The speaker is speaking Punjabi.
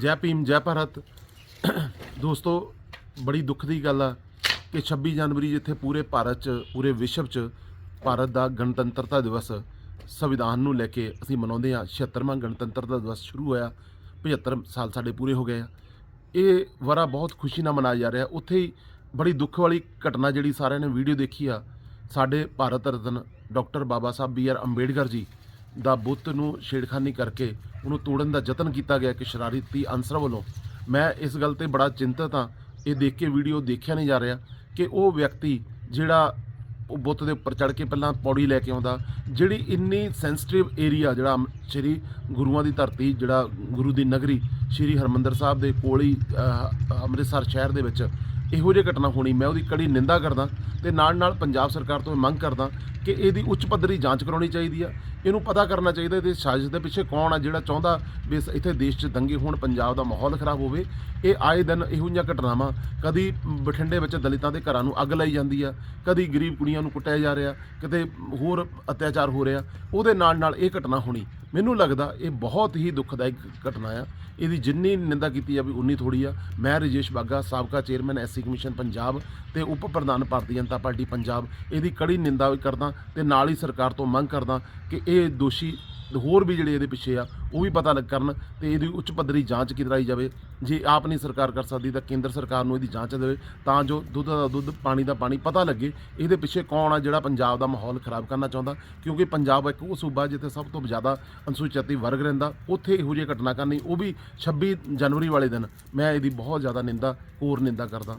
ਜੈ ਭੀਮ, ਜੈ ਭਾਰਤ। ਦੋਸਤੋ, ਬੜੀ ਦੁੱਖ ਦੀ ਗੱਲ ਆ ਕਿ 26 ਜਨਵਰੀ ਜਿੱਥੇ ਪੂਰੇ ਭਾਰਤ 'ਚ, ਪੂਰੇ ਵਿਸ਼ਵ 'ਚ ਭਾਰਤ ਦਾ ਗਣਤੰਤਰਤਾ ਦਿਵਸ ਸੰਵਿਧਾਨ ਨੂੰ ਲੈ ਕੇ ਅਸੀਂ ਮਨਾਉਂਦੇ ਹਾਂ 76ਵਾਂ ਗਣਤੰਤਰਤਾ ਦਿਵਸ ਸ਼ੁਰੂ ਹੋਇਆ 75 ਸਾਲ ਸਾਡੇ ਪੂਰੇ ਹੋ ਗਏ ਆ। ਇਹ ਵਰਾ ਬਹੁਤ ਖੁਸ਼ੀ ਨਾਲ ਮਨਾਇਆ ਜਾ ਰਿਹਾ, ਉੱਥੇ ਹੀ ਬੜੀ ਦੁੱਖ ਵਾਲੀ ਘਟਨਾ ਜਿਹੜੀ ਸਾਰਿਆਂ ਨੇ ਵੀਡੀਓ ਦੇਖੀ ਆ, ਸਾਡੇ Bharat Ratna doctor Baba Sahib B R Ambedkar ji ਦਾ ਬੁੱਤ ਨੂੰ ਛੇੜਖਾਨੀ ਕਰਕੇ ਉਹਨੂੰ ਤੋੜਨ ਦਾ ਯਤਨ ਕੀਤਾ ਗਿਆ ਕਿ ਸ਼ਰਾਰਤੀ ਅਨਸਰ ਵੱਲੋਂ। ਮੈਂ ਇਸ ਗੱਲ ਤੇ ਬੜਾ ਚਿੰਤਤ ਹਾਂ। ਇਹ ਦੇਖ ਕੇ ਵੀਡੀਓ ਦੇਖਿਆ ਨਹੀਂ ਜਾ ਰਿਹਾ ਕਿ ਉਹ ਵਿਅਕਤੀ ਜਿਹੜਾ ਉਹ ਬੁੱਤ ਦੇ ਉੱਪਰ ਚੜ ਕੇ ਪਹਿਲਾਂ ਪੌੜੀ ਲੈ ਕੇ ਆਉਂਦਾ, ਜਿਹੜੀ ਇੰਨੀ ਸੈਂਸਿਟਿਵ ਏਰੀਆ ਜਿਹੜਾ ਅਮ- ਸ਼੍ਰੀ ਗੁਰੂਆਂ ਦੀ ਧਰਤੀ, ਜਿਹੜਾ ਗੁਰੂ ਦੀ ਨਗਰੀ ਸ਼੍ਰੀ ਹਰਮੰਦਰ ਸਾਹਿਬ ਦੇ ਕੋਲ ਹੀ ਅੰਮ੍ਰਿਤਸਰ ਸ਼ਹਿਰ ਦੇ ਵਿੱਚ ਇਹੋ ਜਿਹੀ ਘਟਨਾ ਹੋਣੀ, ਮੈਂ ਉਹਦੀ ਕੜੀ ਨਿੰਦਾ ਕਰਦਾ ਤੇ ਨਾਲ ਨਾਲ ਪੰਜਾਬ ਸਰਕਾਰ ਤੋਂ ਇਹ ਮੰਗ ਕਰਦਾ ਕਿ ਇਹਦੀ ਉੱਚ ਪੱਧਰੀ ਜਾਂਚ ਕਰਾਉਣੀ ਚਾਹੀਦੀ ਆ। ਇਹਨੂੰ ਪਤਾ ਕਰਨਾ ਚਾਹੀਦਾ ਇਹਦੇ ਸਾਜ਼ਿਸ਼ ਦੇ ਪਿੱਛੇ ਕੌਣ ਆ, ਜਿਹੜਾ ਚਾਹੁੰਦਾ ਵੀ ਇਸ- ਇੱਥੇ ਦੇਸ਼ 'ਚ ਦੰਗੇ ਹੋਣ, ਪੰਜਾਬ ਦਾ ਮਾਹੌਲ ਖਰਾਬ ਹੋਵੇ। ਇਹ ਆਏ ਦਿਨ ਇਹੋ ਜਿਹੀਆਂ ਘਟਨਾਵਾਂ ਕਦੀ ਬਠਿੰਡੇ ਵਿੱਚ ਦਲਿਤਾਂ ਦੇ ਘਰਾਂ ਨੂੰ ਅੱਗ ਲਾਈ ਜਾਂਦੀ ਆ, ਕਦੀ ਗਰੀਬ ਕੁੜੀਆਂ ਨੂੰ ਕੁੱਟਿਆ ਜਾ ਰਿਹਾ, ਕਿਤੇ ਹੋਰ ਅਤਿਆਚਾਰ ਹੋ ਰਿਹਾ। ਉਹਦੇ ਨਾਲ ਨਾਲ ਇਹ ਘਟਨਾ ਹੋਣੀ। ਮੈਨੂੰ ਲੱਗਦਾ ਇਹ ਬਹੁਤ ਹੀ ਦੁਖਦਾਇਕ ਘਟਨਾ ਆ। ਇਹਦੀ ਜਿੰਨੀ ਨਿੰਦਾ ਕੀਤੀ ਜਾਵੇ, ਉਨੀ ਥੋੜੀ ਆ। ਮੈਂ ਰਜੇਸ਼ ਬਾਗਾ ਸਾਬਕਾ ਚੇਅਰਮੈਨ, ਐਸਸੀ ਕਮਿਸ਼ਨ ਪੰਜਾਬ ਤੇ ਉਪ ਪ੍ਰਧਾਨ ਭਾਰਤੀ ਜਨਤਾ ਪਾਰਟੀ ਪੰਜਾਬ। ਇਹਦੀ ਕੜੀ ਨਿੰਦਾ ਕਰਦਾ ਤੇ ਨਾਲ ਹੀ ਸਰਕਾਰ ਤੋਂ ਮੰਗ ਕਰਦਾ ਕਿ ਇਹ ਦੋਸ਼ੀ ਹੋਰ ਵੀ ਜਿਹੜੇ ਇਹਦੇ ਪਿੱਛੇ ਆ, ਉਹ ਵੀ ਪਤਾ ਲੱਗ ਕਰਨ ਤੇ ਇਹਦੀ ਉੱਚ ਪੱਧਰੀ ਜਾਂਚ ਕੀਤੀ ਜਾਵੇ। ਜੇ ਆਪ ਨਹੀਂ ਸਰਕਾਰ ਕਰ ਸਕਦੀ ਤਾਂ ਕੇਂਦਰ ਸਰਕਾਰ ਨੂੰ ਇਹਦੀ ਜਾਂਚ ਦੇਵੇ ਤਾਂ ਜੋ ਦੁੱਧ ਦਾ ਦੁੱਧ, ਪਾਣੀ ਦਾ ਪਾਣੀ ਪਤਾ ਲੱਗੇ ਇਹਦੇ ਪਿੱਛੇ ਕੌਣ ਆ ਜਿਹੜਾ ਪੰਜਾਬ ਦਾ ਮਾਹੌਲ ਖਰਾਬ ਕਰਨਾ ਚਾਹੁੰਦਾ। ਕਿਉਂਕਿ ਪੰਜਾਬ ਇੱਕ ਉਹ ਸੂਬਾ ਜਿੱਥੇ ਸਭ ਤੋਂ ਜ਼ਿਆਦਾ ਅਨੁਸੂਚਿਤ ਵਰਗ ਰਹਿੰਦਾ, ਉੱਥੇ ਇਹੋ ਜਿਹੀ ਘਟਨਾ ਕਰਨੀ ਉਹ ਵੀ 26 ਜਨਵਰੀ ਵਾਲੇ ਦਿਨ। ਮੈਂ ਇਹਦੀ ਬਹੁਤ ਜ਼ਿਆਦਾ ਨਿੰਦਾ ਹੋਰ ਨਿੰਦਾ ਕਰਦਾ।